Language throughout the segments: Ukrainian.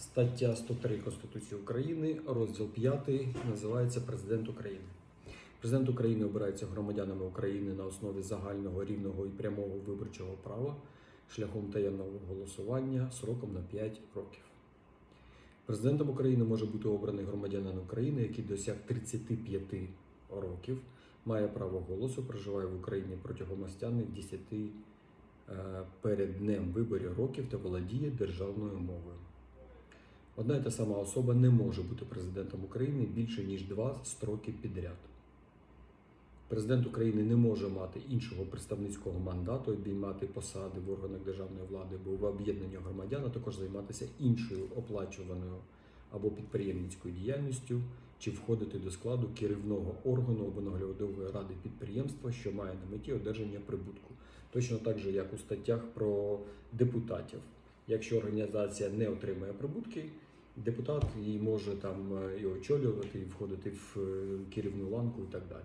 Стаття 103 Конституції України, розділ 5, називається Президент України. Президент України обирається громадянами України на основі загального рівного і прямого виборчого права шляхом таємного голосування сроком на 5 років. Президентом України може бути обраний громадянин України, який досяг 35 років, має право голосу, проживає в Україні протягом останніх 10 е, перед днем виборів років та володіє державною мовою. Одна і та сама особа не може бути президентом України більше ніж два строки підряд. Президент України не може мати іншого представницького мандату, обіймати посади в органах державної влади або в об'єднанні громадян, а також займатися іншою оплачуваною або підприємницькою діяльністю, чи входити до складу керівного органу або наглядової ради підприємства, що має на меті одержання прибутку. Точно так же, як у статтях про депутатів. Якщо організація не отримує прибутки, депутат її може там е, і очолювати, і входити в е, керівну ланку і так далі.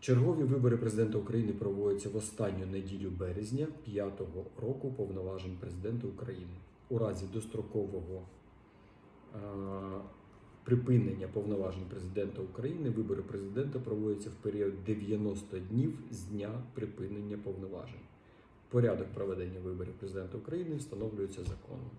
Чергові вибори президента України проводяться в останню неділю березня п'ятого року повноважень президента України. У разі дострокового е, припинення повноважень президента України вибори президента проводяться в період 90 днів з дня припинення повноважень. Порядок проведення виборів президента України встановлюється законом.